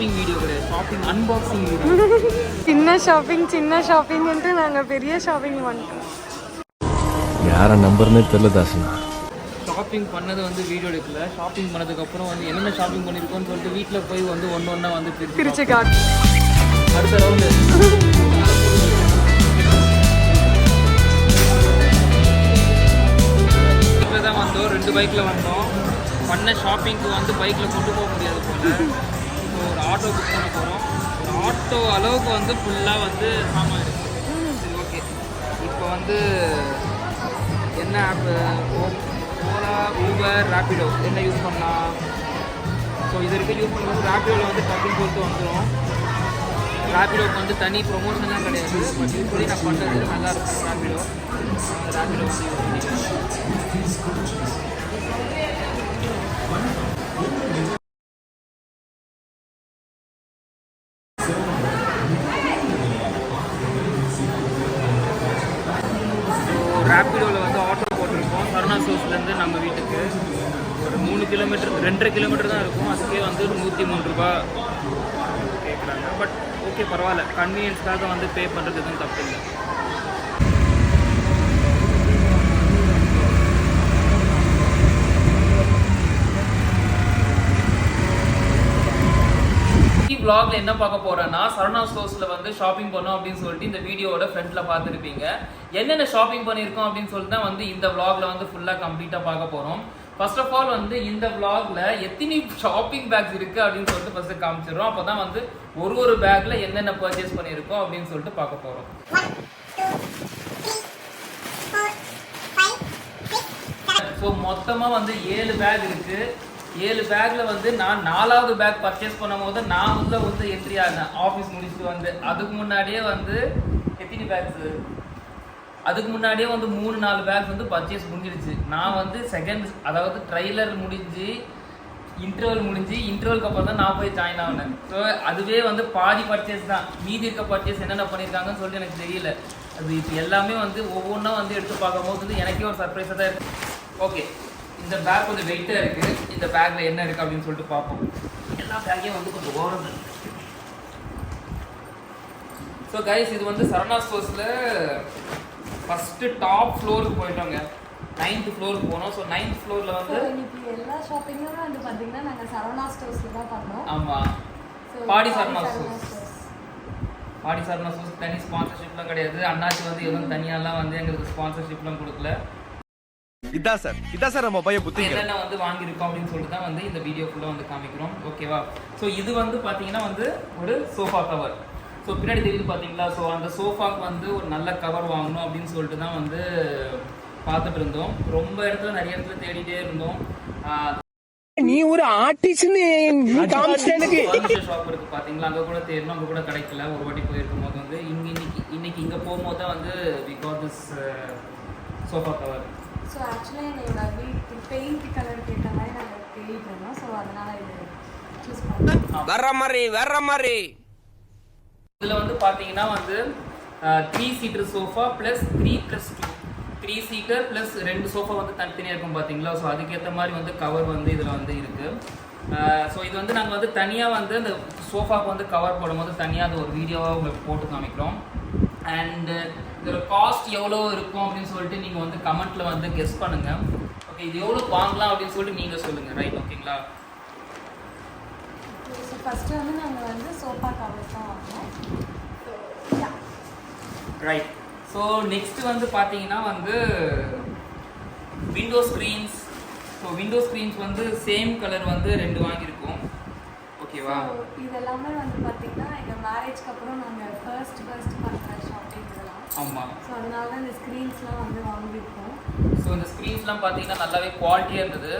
Shopping video கிடையாது. Shopping unboxing video சின்ன shopping சின்ன ஷாப்பிங்ன்ட்டு நாங்கள் பெரிய ஷாப்பிங் பண்ணிட்டோம் யாரை நம்பர்னே தெரியல தாசனா. ஷாப்பிங் பண்ணது வந்து வீடியோ எடுக்கல. ஷாப்பிங் பண்ணதுக்கப்புறம் வந்து என்னென்ன ஷாப்பிங் பண்ணியிருக்கோம்னு சொல்லிட்டு வீட்டில் போய் வந்து ஒன்று ஒன்றா வந்து பிரிச்சு பிரிச்சு காட்டு. அடுத்த ரவுண்டு பைக்கில் தான் வந்தோம். ரெண்டு பைக்கில் வந்தோம். பண்ண ஷாப்பிங்க்கு வந்து பைக்கில் கொண்டு போக முடியாது போல. இப்போ ஒரு ஆட்டோ புக் பண்ண போகிறோம் ஒரு ஆட்டோ அளவுக்கு வந்து ஃபுல்லாக வந்து சாமான் இருக்கு. சரி ஓகே இப்போ வந்து என்ன ஆப்பு ஓலா ஊபர் ரேப்பிடோ என்ன யூஸ் பண்ணலாம்? ஸோ இது வரைக்கும் யூஸ் பண்ணும்போது ரேப்பிடோவில் வந்து டக்குன்னு சொல்லிட்டு வந்துடும் ரேப்பிடோக்கு வந்து தனி ப்ரொமோஷன்லாம் கிடையாது. பட் யூஸ்வலி நான் பண்ணுறது நல்லா இருக்கும். ரேப்பிடோ ரேப்பிடோ வந்து யூஸ் பண்ணிக்கிறேன் பே பண்ணுறது எதுவும் தப்பு இல்லை. Vlogல என்ன பார்க்க போறேன்னா சரணா ஸ்டோர்ஸ்ல வந்து ஷாப்பிங் பண்ணோம் அப்படின்னு சொல்லிட்டு இந்த வீடியோவோட ஃப்ரண்ட்ல பார்த்துருப்பீங்க. என்னென்ன ஷாப்பிங் பண்ணியிருக்கோம் அப்படின்னு சொல்லிட்டு தான் வந்து இந்த vlogல வந்து ஃபுல்லா கம்ப்ளீட்டா பார்க்க போறோம். ஃபர்ஸ்ட் ஆஃப் ஆல் வந்து இந்த விளாக்ல எத்தனை ஷாப்பிங் பேக்ஸ் இருக்கு அப்படின்னு சொல்லிட்டு ஃபர்ஸ்ட் காமிச்சிடுறோம். அப்போ தான் வந்து ஒரு ஒரு பேக்ல என்னென்ன பர்ச்சேஸ் பண்ணியிருக்கோம் அப்படின்னு சொல்லிட்டு பார்க்க போகிறோம் ஸோ மொத்தமாக வந்து ஏழு பேக் இருக்கு. ஏழு பேக்ல வந்து நான் நாலாவது பேக் பர்ச்சேஸ் பண்ணும்போது நான் உள்ள வந்து என்ட்ரி ஆனேன். ஆஃபீஸ் முடிச்சுட்டு வந்து. அதுக்கு முன்னாடியே வந்து எத்தனை பேக்ஸ் அதுக்கு முன்னாடியே வந்து மூணு நாலு பேக் வந்து பர்ச்சேஸ் முடிஞ்சிடுச்சு நான் வந்து செகண்ட் அதாவது ட்ரைலர் முடிஞ்சு இன்டர்வல் முடிஞ்சு இன்டர்வலுக்கு அப்புறம் தான் நான் போய் ஜாயின் ஆனேன். ஸோ அதுவே வந்து பாதி பர்ச்சேஸ் தான். மீதி இருக்க பர்ச்சேஸ் என்னென்ன பண்ணியிருக்காங்கன்னு சொல்லிட்டு எனக்கு தெரியல. அது இப்போ எல்லாமே வந்து ஒவ்வொன்றா வந்து எடுத்து பார்க்கும்போது வந்து எனக்கே ஒரு சர்ப்ரைஸாக தான் இருக்கு. ஓகே இந்த பேக் கொஞ்சம் வெயிட்டாக இருக்குது இந்த பேக்கில் என்ன இருக்குது அப்படின்னு சொல்லிட்டு பார்ப்போம். எல்லா பேக்கையும் வந்து கொஞ்சம் ஓரம் ஸோ கைஸ் இது வந்து சரணா ஸ்டோர்ஸில் ஃபஸ்ட்டு டாப் ஃப்ளோருக்கு போயிட்டோங்க. நைன்த் ஃப்ளோருக்கு போனோம். ஸோ நைன்த் ஃப்ளோரில் வந்து இன்னைக்கு எல்லா ஷாப்பிங்குமே வந்து பார்த்தீங்கன்னா நாங்கள் சரவணா ஸ்டோர்ஸில் தான் பண்ணோம் ஆமாம் பாடி சரவணா ஸ்டோர்ஸ். பாடி சரணா ஸ்டோர்ஸ் தனி ஸ்பான்சர்ஷிப்லாம் கிடையாது. அண்ணாச்சி வந்து எதுவும் தனியாலாம் வந்து எங்களுக்கு ஸ்பான்சர்ஷிப்லாம் கொடுக்கல. இதான் சார். இதான் சார் நம்ம பையன் புத்திங்க. என்னென்ன வந்து வாங்கியிருக்கோம் அப்படின்னு சொல்லிட்டு தான் வந்து இந்த வீடியோ ஃபுல்லாக வந்து காமிக்கிறோம். ஓகேவா ஸோ இது வந்து பார்த்தீங்கன்னா வந்து ஒரு சோஃபா கவர் ஸோ பின்னாடி தெரியுது பார்த்தீங்களா ஸோ அந்த சோஃபாக்கு வந்து ஒரு நல்ல கவர் வாங்கணும் அப்படின்னு சொல்லிட்டு தான் வந்து பார்த்துட்டு இருந்தோம். ரொம்ப இடத்துல நிறைய இடத்துல தேடிட்டே இருந்தோம். நீ ஒரு ஆர்டிஸ்ட்னு ஷாப் இருக்கு பாத்தீங்களா? அங்க கூட தேடணும் அங்க கூட கிடைக்கல. ஒரு வாட்டி போயிருக்கும் போது வந்து இங்க இன்னைக்கு இன்னைக்கு இங்க போகும்போது தான் வந்து we got this sofa cover so ஆக்சுவலாக எங்களோட வீட்டு பெயிண்ட் கலர் கேட்ட மாதிரி நாங்கள் தேடிட்டு இருந்தோம். ஸோ அதனால் இது வர்ற மாதிரி வர்ற மாதிரி. இதில் வந்து பார்த்தீங்கன்னா வந்து three seater sofa plus three plus two three seater plus ரெண்டு சோஃபா வந்து தனித்தனியாக இருக்கும் பார்த்தீங்களா ஸோ அதுக்கேற்ற மாதிரி வந்து கவர் வந்து இதில் வந்து இருக்கு. ஸோ இது வந்து நாங்கள் வந்து தனியாக வந்து அந்த சோஃபாக்கு வந்து கவர் போடும்போது தனியாக அது ஒரு வீடியோவாக உங்களுக்கு போட்டு காமிக்கிறோம். அண்டு இதோட காஸ்ட் எவ்வளோ இருக்கும் அப்படின்னு சொல்லிட்டு நீங்கள் வந்து கமெண்ட்டில் வந்து கெஸ் பண்ணுங்கள் ஓகே இது எவ்வளோ வாங்கலாம் அப்படின்னு சொல்லிட்டு நீங்கள் சொல்லுங்கள் ரைட் ஓகேங்களா ஸோ ஃபஸ்ட்டு வந்து நாங்கள் வந்து சோஃபா கவர்ஸ் தான் வாங்கினோம் ரைட் ஸோ நெக்ஸ்ட் வந்து பார்த்தீங்கன்னா வந்து window screens so window screens வந்து சேம் கலர் வந்து ரெண்டு வாங்கியிருக்கோம். ஓகேவா So, இது எல்லாமே வந்து பார்த்தீங்கன்னா எங்கள் மேரேஜ்க்கு அப்புறம் நாங்கள் ஃபர்ஸ்ட் ஃபர்ஸ்ட் பண்ணுற ஷாப்பிங் இதெல்லாம். ஆமாம் ஸோ அதனால தான் இந்த ஸ்க்ரீன்ஸ்லாம் வந்து வாங்கியிருக்கோம். ஸோ இந்த ஸ்க்ரீன்ஸ்லாம் பார்த்தீங்கன்னா நல்லாவே குவாலிட்டியாக இருந்தது.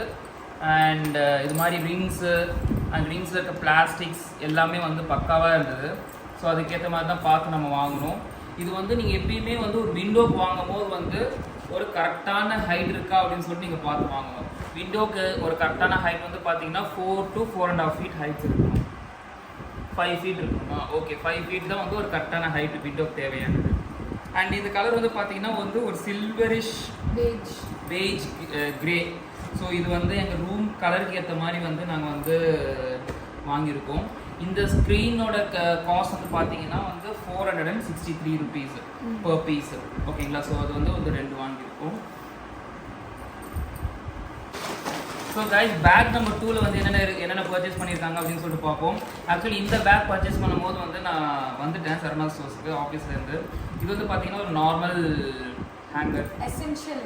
அண்ட் இது மாதிரி ரிங்ஸு அண்ட் ரிங்ஸில் இருக்க பிளாஸ்டிக்ஸ் எல்லாமே வந்து பக்காவாக இருந்தது. ஸோ அதுக்கேற்ற மாதிரி தான் பார்த்து நம்ம வாங்கணும் இது வந்து நீங்கள் எப்பயுமே வந்து ஒரு விண்டோக்கு வாங்கும்போது வந்து ஒரு கரெக்டான ஹைட் இருக்கா அப்படின்னு சொல்லிட்டு நீங்கள் பார்த்து வாங்கணும். விண்டோக்கு ஒரு கரெக்டான ஹைட் வந்து பார்த்தீங்கன்னா four to four and half feet heights இருக்கணும். ஃபைவ் ஃபீட் இருக்குமா? ஓகே ஃபைவ் ஃபீட் தான் வந்து ஒரு கரெக்டான ஹைட் விண்டோக்கு தேவையானது. அண்ட் இந்த கலர் வந்து பார்த்தீங்கன்னா வந்து ஒரு silverish beige beige grey so இது வந்து எங்கள் ரூம் கலருக்கு ஏற்ற மாதிரி வந்து நாங்கள் வந்து வாங்கியிருக்கோம். இந்த ஸ்க்ரீனோட காஸ்ட் வந்து பார்த்தீங்கன்னா வந்து four hundred and sixty three rupees per piece ஓகேங்களா ஸோ அது வந்து ஒரு ரெண்டு வாங்கியிருக்கோம். ஸோ கைஸ் பேக் நம்பர் டூவில் வந்து என்னென்ன இருக்கு என்னென்ன பர்ச்சேஸ் பண்ணியிருக்காங்க அப்படின்னு சொல்லிட்டு பார்ப்போம். ஆக்சுவலி இந்த பேக் பர்ச்சேஸ் பண்ணும்போது வந்து நான் வந்துட்டேன் சரணா ஸ்டோர்ஸ்க்கு ஆஃபீஸ்லேருந்து இது வந்து பார்த்தீங்கன்னா ஒரு நார்மல் ஹேங்கர் எசென்ஷியல்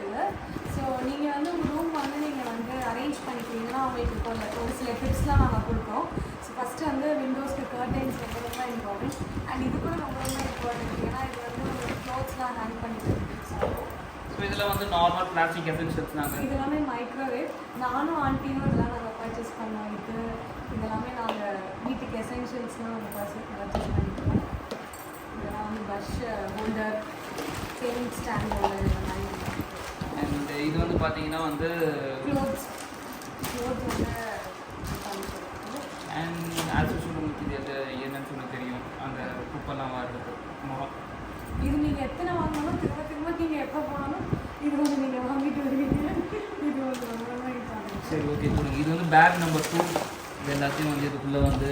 ஸோ நீங்கள் வந்து உங்கள் ரூம் வந்து நீங்கள் வந்து அரேஞ்ச் பண்ணிக்கிறீங்கன்னா உங்களுக்கு இப்போ ஒரு சில டிப்ஸ்லாம் நாங்கள் கொடுக்குறோம். ஸோ ஃபஸ்ட்டு வந்து விண்டோஸ்க்கு கர்டைன்ஸ் ரொம்ப ரொம்ப இம்பார்ட்டன்ட் அண்ட் இது கூட ரொம்ப ரொம்ப இம்பார்ட்டன்ட் ஏன்னா இது வந்து உங்களுக்கு க்ளோத்ஸ்லாம் ஹேங் பண்ணிட்டு ஸோ இதில் வந்து நார்மல் பிளாஸ்டிக் எசென்ஷியல்ஸ் நாங்கள் இது எல்லாமே மைக்ரோவேவ் நானும் ஆண்டியும் இதெல்லாம் நாங்கள் பர்ச்சேஸ் பண்ணோம். இது இதெல்லாமே நாங்கள் வீட்டுக்கு எசென்ஷியல்ஸ்லாம் நாங்கள் பர்ச்சேஸ் பர்ச்சேஸ் பண்ணிக்கிறோம். இதெல்லாம் வந்து brush holder paint stand holder இந்த மாதிரி. அண்ட் இது வந்து பார்த்தீங்கன்னா வந்து அண்ட் ஆஸ் யூஷுவல் உங்களுக்கு இது எது என்னன்னு சொல்ல தெரியும். அந்த குப்பெல்லாம் வர்றது. முகம் இது நீங்கள் எத்தனை வாங்கினாலும் திரும்ப திரும்ப நீங்கள் எப்போ போனாலும் இது வந்து நீங்கள் வாங்கிட்டு வருவீங்க. இது வந்து. சரி ஓகே கொடுங்க. இது வந்து பேக் நம்பர் டூ இது எல்லாத்தையும் வந்து இதுக்குள்ளே வந்து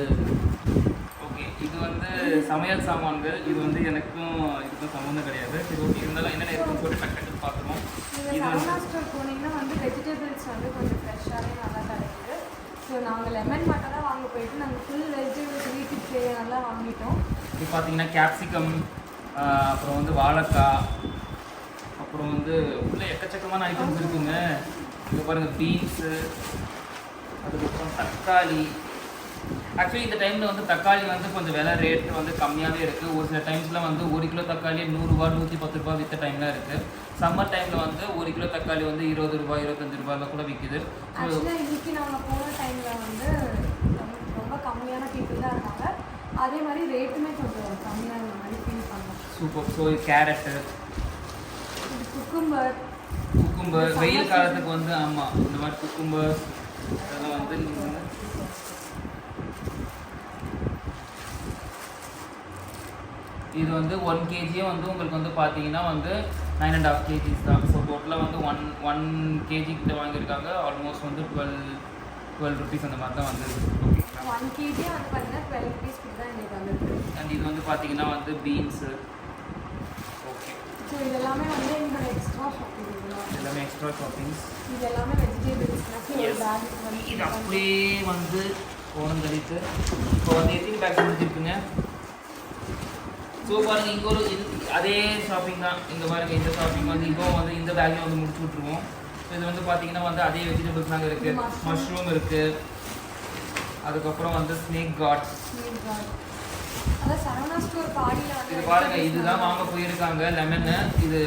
இது வந்து சமையல் சாமான்கள் இது வந்து எனக்கும் இதுக்கும் சம்மந்தம் கிடையாது. சரி ஓகே இருந்தாலும் என்னென்ன இருக்குன்னு சொல்லிட்டு டக்கு டக்கு பார்த்துருவோம். இது வந்து ஸ்டோர் போனீங்கன்னா வந்து வெஜிடபிள்ஸ் வந்து கொஞ்சம் ஃப்ரெஷ்ஷாகவே நல்லா கிடைக்குது. ஸோ நாங்கள் லெமன் மட்டும் தான் வாங்க போயிட்டு நாங்கள் ஃபுல் வெஜிடபிள்ஸ் வீட்டுக்கு தேவையானலாம் வாங்கிட்டோம். இது பார்த்தீங்கன்னா கேப்சிகம் அப்புறம் வந்து வாழைக்காய் அப்புறம் வந்து உள்ள எக்கச்சக்கமான ஐட்டம்ஸ் இருக்குங்க. இங்கே பாருங்கள் பீன்ஸு அதுக்கப்புறம் தக்காளி ஆக்சுவலி இந்த டைமில் வந்து தக்காளி வந்து கொஞ்சம் விலை ரேட் வந்து கம்மியாகவே இருக்குது ஒரு சில டைம்ஸில் வந்து ஒரு கிலோ தக்காளி நூறுரூவா நூற்றி பத்து ரூபா விற்ற டைம்லாம் இருக்குது சம்மர் டைமில் வந்து ஒரு கிலோ தக்காளி வந்து இருபது ரூபாய் இருபத்தஞ்சு ரூபாயில் கூட விற்கிது இன்னைக்கு நாங்கள் போன டைமில் வந்து ரொம்ப- கம்மியான பீப்புள் தான் இருந்தாங்க அதே மாதிரி ரேட்டுமே கொஞ்சம் கம்மியாக இருந்த மாதிரி ஃபீல் பண்ணோம். Super so carrot cucumber cucumber வெயில் காலத்துக்கு வந்து ஆமாம் இந்த மாதிரி குக்கும்பர் அதெல்லாம் வந்து நீங்கள் வந்து இது வந்து ஒன் கேஜியே வந்து உங்களுக்கு வந்து பார்த்தீங்கன்னா வந்து நைன் அண்ட் ஹாஃப் கேஜிஸ் தான். ஸோ டோட்டலாக வந்து ஒன் ஒன் கேஜி கிட்ட வாங்கியிருக்காங்க. ஆல்மோஸ்ட் வந்து டுவெல் டுவெல் ருபீஸ் அந்த மாதிரி தான் ஓகேங்களா ஒன் கேஜி வந்து பார்த்தீங்கன்னா டுவெல் ருபீஸ் கிட்ட தான் எங்களுக்கு வந்துருக்கு. அண்ட் இது வந்து பார்த்தீங்கன்னா வந்து பீன்ஸு ஓகே ஸோ இது எல்லாமே வந்து எங்களோட எக்ஸ்ட்ரா ஷாப்பிங் எல்லாமே எக்ஸ்ட்ரா ஷாப்பிங்ஸ் இது எல்லாமே வெஜிடபிள்ஸ் இது வந்து அப்படியே வந்து ஓனம் கழித்து இப்போ வந்து எத்தனை பேக் முடிஞ்சிருக்குங்க ஸோ பாருங்க இங்கே ஒரு இது அதே ஷாப்பிங் தான். இங்கே பாருங்க இந்த ஷாப்பிங் வந்து இப்போ வந்து இந்த பேக்கையும் வந்து முடிச்சு விட்ருவோம் இது வந்து பார்த்தீங்கன்னா வந்து அதே வெஜிடபிள்ஸ் தாங்க இருக்குது. மஷ்ரூம் இருக்குது அதுக்கப்புறம் வந்து ஸ்னேக் காட்ஸ் இது பாருங்க இதுதான் வாங்க போயிருக்காங்க லெமனு இது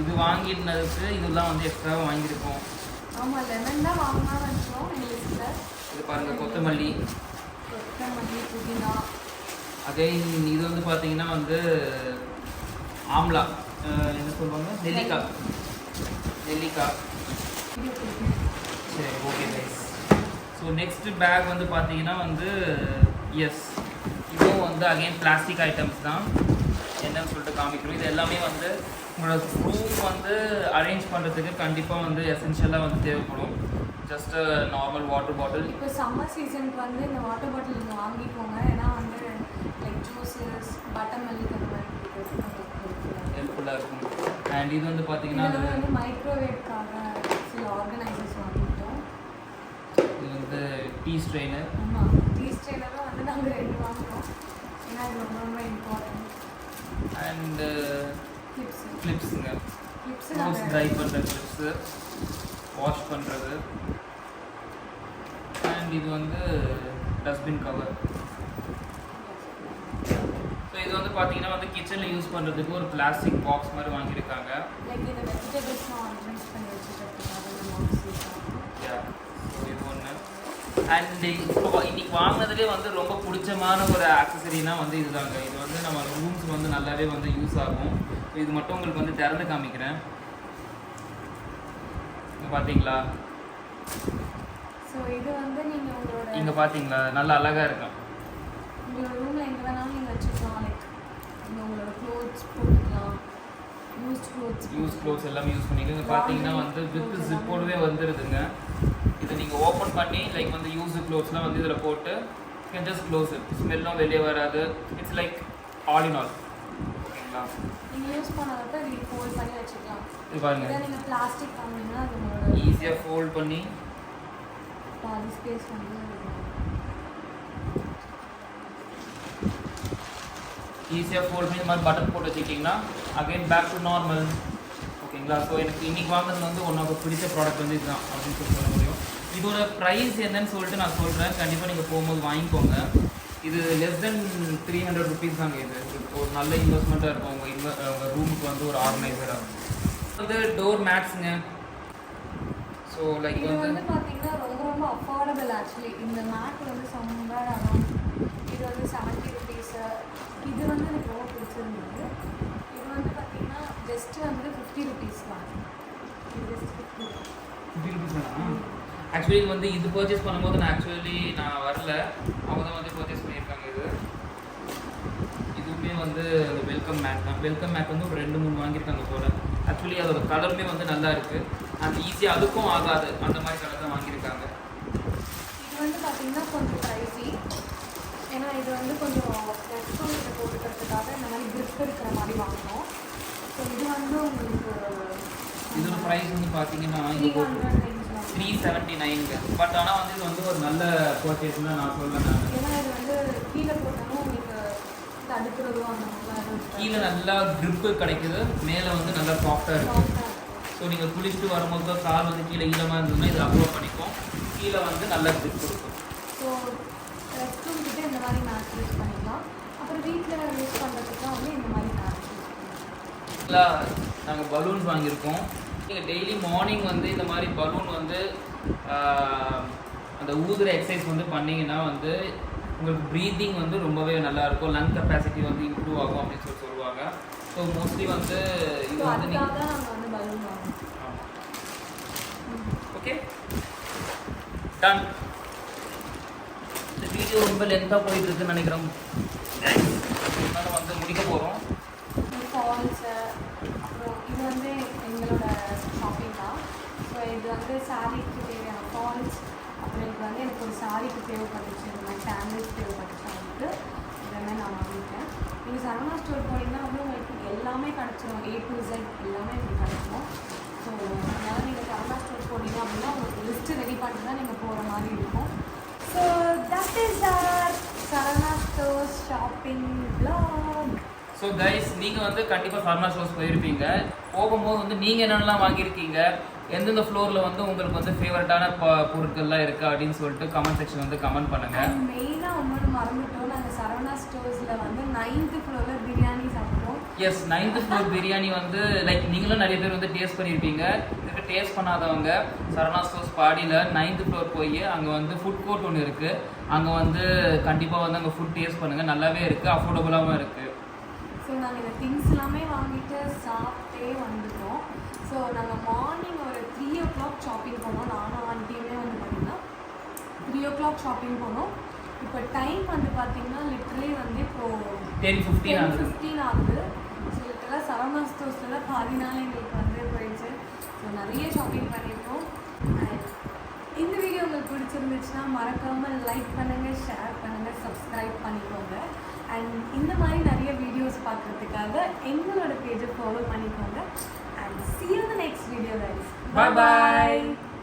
இது வாங்கினதுக்கு இதெல்லாம் வந்து எக்ஸ்ட்ராவாக வாங்கியிருக்கோம். ஆமா லெமன் தான் இது பாருங்க கொத்தமல்லி. கொத்தமல்லி புதினா. அகைன் இது வந்து பார்த்தீங்கன்னா வந்து ஆம்லா. என்ன சொல்லுவாங்க? நெல்லிக்காய் நெல்லிக்காய் சரி okay guys so next bag வந்து பார்த்தீங்கன்னா வந்து எஸ் இதுவும் வந்து அகைன் பிளாஸ்டிக் ஐட்டம்ஸ் தான். என்னன்னு சொல்லிட்டு காமிக்கிறோம். இது எல்லாமே வந்து உங்களோட ரூம் வந்து அரேஞ்ச் பண்ணுறதுக்கு கண்டிப்பாக வந்து எசென்ஷியலாக வந்து தேவைப்படும். ஜஸ்ட் நார்மல் வாட்டர் பாட்டில் இப்போ சம்மர் சீசனுக்கு வந்து இந்த வாட்டர் பாட்டில் நீங்கள் வாங்கிக்கோங்க. ஏன்னா வந்து லைக் ஜூஸஸ் பட்டர் மில்க் அந்த மாதிரி குடிக்கிறதுக்கு ஹெல்ப்ஃபுல்லாக இருக்கும் அண்ட் இது வந்து பார்த்தீங்கன்னா மைக்ரோவேவ்க்காக சில ஆர்கனைசர்ஸ் வாங்கிட்டோம். இது வந்து டீ ஸ்ட்ரெயினர் ஆமாம் டீ ஸ்ட்ரெயினரும் வந்து நாங்கள் ரெண்டு வாங்கிட்டோம் ஏன்னா இது ரொம்ப ரொம்ப இம்பார்ட்டன்ட் அண்டு கிளிப்ஸ் கிளிப்ஸுங்க கிளிப்ஸ் ட்ரை பண்ணுற கிளிப்ஸு வாஷ் பண்ணுறது அண்ட் இது வந்து டஸ்ட்பின் கவர் வந்து பார்த்தீங்கன்னா வந்து கிச்சனில் யூஸ் பண்ணுறதுக்கு ஒரு பிளாஸ்டிக் பாக்ஸ் மாதிரி வாங்கியிருக்காங்க. அண்ட் இப்போ இன்னைக்கு வாங்கினதுலேயே வந்து ரொம்ப பிடிச்சமான ஒரு ஆக்சசரினா வந்து இதுதாங்க. இது வந்து நம்ம ரூம்ஸ் வந்து நல்லாவே வந்து யூஸ் ஆகும். இது மட்டும் உங்களுக்கு வந்து திறந்து காமிக்கிறேன். பார்த்தீங்களா ஸோ இது வந்து நீங்கள் உங்களோட இங்கே பார்த்தீங்களா நல்லா அழகாக இருக்கும். உங்களோட ரூமில் எங்கே வேணாலும் நீங்கள் லைக் உங்களோட க்ளோத்ஸ் போட்டுக்கலாம். யூஸ்ட் க்ளோத்ஸ் யூஸ் க்ளோத்ஸ் எல்லாமே யூஸ் பண்ணிக்கலாம் இது பார்த்தீங்கன்னா வந்து வித் ஜிப்போடவே வந்துடுதுங்க இதை நீங்கள் ஓப்பன் பண்ணி லைக் வந்து யூஸ் க்ளோத்ஸ்லாம் வந்து இதில் போட்டு கேன் ஜஸ்ட் க்ளோஸ் இட் ஸ்மெல்லும் வெளியே வராது. It's like all in all ஓகேங்களா? நீங்கள் யூஸ் பண்ணாதப்ப இப்படி ஃபோல்ட் பண்ணி வச்சுக்கலாம். இது பாருங்க. இதே நீங்கள் பிளாஸ்டிக் வாங்கினீங்கன்னா அது ஈஸியாக ஃபோல்ட் பண்ணி பாதி ஸ்பேஸ் வந்து ஈஸியாக ஃபோல்ட் பண்ணி இந்த மாதிரி பட்டன் போட்டு வச்சுக்கிட்டிங்கன்னா அகைன் பேக் டு நார்மல் ஓகேங்களா ஸோ எனக்கு இன்னைக்கு வாங்கினது வந்து ஒன் ஆஃப் பிடிச்ச ப்ராடக்ட் வந்து இதுதான் அப்படின்னு சொல்லி சொல்ல முடியும். இதோட ப்ரைஸ் என்னன்னு சொல்லிட்டு நான் சொல்கிறேன் கண்டிப்பாக நீங்கள் போகும்போது வாங்கிக்கோங்க. இது less than three hundred rupees தாங்க இது. ஒரு நல்ல இன்வெஸ்ட்மெண்ட்டாக இருக்கும். உங்கள் இன்வெ உங்கள் ரூமுக்கு வந்து ஒரு ஆர்கனைசராக வந்து டோர் மேட்ஸுங்க ஸோ லைக் இது வந்து பார்த்தீங்கன்னா ரொம்ப ரொம்ப அஃபோர்டபுள் ஆக்சுவலி இந்த மேட் வந்து அரௌண்ட் இது வந்து செவன்ட்டி ருபீஸு இது வந்து எனக்கு ரொம்ப பிடிச்சிருந்தது. இது வந்து பார்த்தீங்கன்னா ஜஸ்ட் வந்து ஃபிஃப்டி ருபீஸ் தான். ஃபிஃப்டி ருபீஸ் ஆக்சுவலி வந்து இது பர்ச்சேஸ் பண்ணும்போது நான் ஆக்சுவலி நான் வரல. அவங்க தான் வந்து பர்ச்சேஸ் பண்ணியிருக்காங்க இது. இதுவுமே வந்து வெல்கம் மேட் தான். வெல்கம் மேட் வந்து ஒரு ரெண்டு மூணு வாங்கியிருக்காங்க போல. ஆக்சுவலி அதோட கலருமே வந்து நல்லா இருக்கு. அண்ட் ஈஸியாக அதுக்கும் ஆகாது. அந்த மாதிரி கலர் தான் வாங்கியிருக்காங்க. இது வந்து பார்த்தீங்கன்னா கொஞ்சம் ப்ரைஸி ஏன்னா இது வந்து கொஞ்சம் போட்டுக்கிறதுக்காக இந்த மாதிரி grip இருக்கிற மாதிரி வாங்கினோம் ஸோ இது வந்து உங்களுக்கு இதோட ப்ரைஸ் வந்து பார்த்தீங்கன்னா த்ரீ செவன்ட்டி நைனுங்க பட் ஆனால் வந்து இது வந்து ஒரு நல்ல பர்ச்சேஸ் தான் நான் சொல்லுவேன் நான். ஏன்னா இது வந்து கீழே போட்டாலும் உங்களுக்கு தடுக்கிறதும் அந்த மாதிரிலாம் கீழே நல்லா grip கிடைக்குது. மேலே வந்து நல்லா சாஃப்டாக இருக்கும் ஸோ நீங்கள் குளிச்சுட்டு வரும்போது கால் வந்து கீழே ஈரமாக இருந்ததுன்னா இது அப்லோட் பண்ணிக்கும். கீழே வந்து நல்லா grip கொடுக்கும். ஸோ ரெஸ்ட் ரூம் கிட்ட இந்த மாதிரி மேட்ச் யூஸ் பண்ணிக்கலாம். அப்புறம் வீட்டில் யூஸ் பண்ணுறதுக்குலாம் வந்து இந்த மாதிரி மேட்ச் யூஸ் பண்ணிக்கலாம் நல்லா நாங்கள் பலூன்ஸ் வாங்கியிருக்கோம். நீங்கள் டெய்லி மார்னிங் வந்து இந்த மாதிரி பலூன் வந்து அந்த ஊதுற எக்ஸசைஸ் வந்து பண்ணீங்கன்னா வந்து உங்களுக்கு ப்ரீத்திங் வந்து ரொம்பவே நல்லா இருக்கும் லங் கெப்பாசிட்டி வந்து இம்ப்ரூவ் ஆகும் அப்படின்னு சொல்லி சொல்லுவாங்க. ஸோ மோஸ்ட்லி வந்து இது வந்து நீங்கள் ஓகே டன் இந்த வீடியோ ரொம்ப லென்த்தாக போயிட்டு இருக்குன்னு நினைக்கிறோம். அதனால வந்து முடிக்க போகிறோம் ஃபால்ஸு அப்புறம் இது வந்து எங்களோட ஷாப்பிங் தான். ஸோ இது வந்து சாரீக்கு தேவையான ஃபால்ஸ் அப்புறம் இது வந்து எனக்கு ஒரு சாரீக்கு தேவைப்பட்டுச்சு. இந்த மாதிரி சாண்டில்ஸ் தேவைப்பட்டுச்சு அவங்களுக்கு. இதெல்லாம் நான் வாங்கிட்டேன். நீங்கள் சரவணா ஸ்டோர் போனீங்கன்னா வந்து உங்களுக்கு எல்லாமே கிடச்சிரும். ஏ டு Z எல்லாமே உங்களுக்கு கிடச்சிரும். ஸோ அதனால் நீங்கள் சரவணா ஸ்டோர் போனீங்க அப்படின்னா உங்களுக்கு லிஸ்ட்டு ரெடி பண்ணிட்டு தான் நீங்கள் போகிற மாதிரி இருக்கும். So that is our Saravana shopping vlog. So guys நீங்கள் வந்து கண்டிப்பாக ஃபார்மா ஸ்டோர்ஸ் போயிருப்பீங்க. போகும்போது வந்து நீங்கள் என்னென்னலாம் வாங்கியிருக்கீங்க? எந்தெந்த ஃப்ளோரில் வந்து உங்களுக்கு வந்து ஃபேவரட்டான ப பொருட்கள்லாம் இருக்குது அப்படின்னு சொல்லிட்டு கமெண்ட் செக்ஷன் வந்து கமெண்ட் பண்ணுங்கள் மெயினாக ஒன்று மறந்துட்டோம். நாங்கள் சரவணா ஸ்டோர்ஸில் வந்து நைன்த்து ஃப்ளோரில் பிரியாணி சாப்பிட்டோம். எஸ் நைன்த் ஃப்ளோர் பிரியாணி வந்து லைக் நீங்களும் நிறைய பேர் வந்து டேஸ்ட் பண்ணியிருப்பீங்க. டேஸ்ட் பண்ணாதவங்க சரணா ஸ்டோர்ஸ் பாடியில் நைன்த் ஃப்ளோர் போய் அங்கே வந்து ஃபுட் கோர்ட் ஒன்று இருக்குது அங்கே வந்து கண்டிப்பாக வந்து அங்கே ஃபுட் டேஸ்ட் பண்ணுங்கள் நல்லாவே இருக்குது அஃபோர்டபுளாகவும் இருக்குது ஸோ நாங்கள் இந்த திங்ஸ் எல்லாமே வாங்கிட்டு சாப்பிட்டே வந்துட்டோம். ஸோ நாங்கள் மார்னிங் ஒரு த்ரீ ஓ கிளாக் ஷாப்பிங் போனோம் நானும் ஆண்டியுமே வந்து பார்த்தீங்கன்னா த்ரீ ஓ கிளாக் ஷாப்பிங் போனோம் இப்போ டைம் வந்து பார்த்தீங்கன்னா லிட்ரலி வந்து இப்போது டென் ஃபிஃப்டீன் ஃபிஃப்டீன் ஆகுது. ஸோ லிட்டராக சரவணா ஸ்டோர்ஸில் பாதி நாள் எங்களுக்கு வந்து போயிடுச்சு. ஸோ நிறைய ஷாப்பிங் பண்ணியிருக்கோம். And இந்த வீடியோ உங்களுக்கு பிடிச்சிருந்துச்சுன்னா மறக்காமல் லைக் பண்ணுங்கள் ஷேர் பண்ணுங்கள் சப்ஸ்கிரைப் பண்ணிக்கோங்க. அண்ட் இந்த மாதிரி நிறைய வீடியோஸ் பார்க்குறதுக்காக எங்களோட பேஜை ஃபாலோ பண்ணிக்கோங்க. And next video guys. Bye bye. bye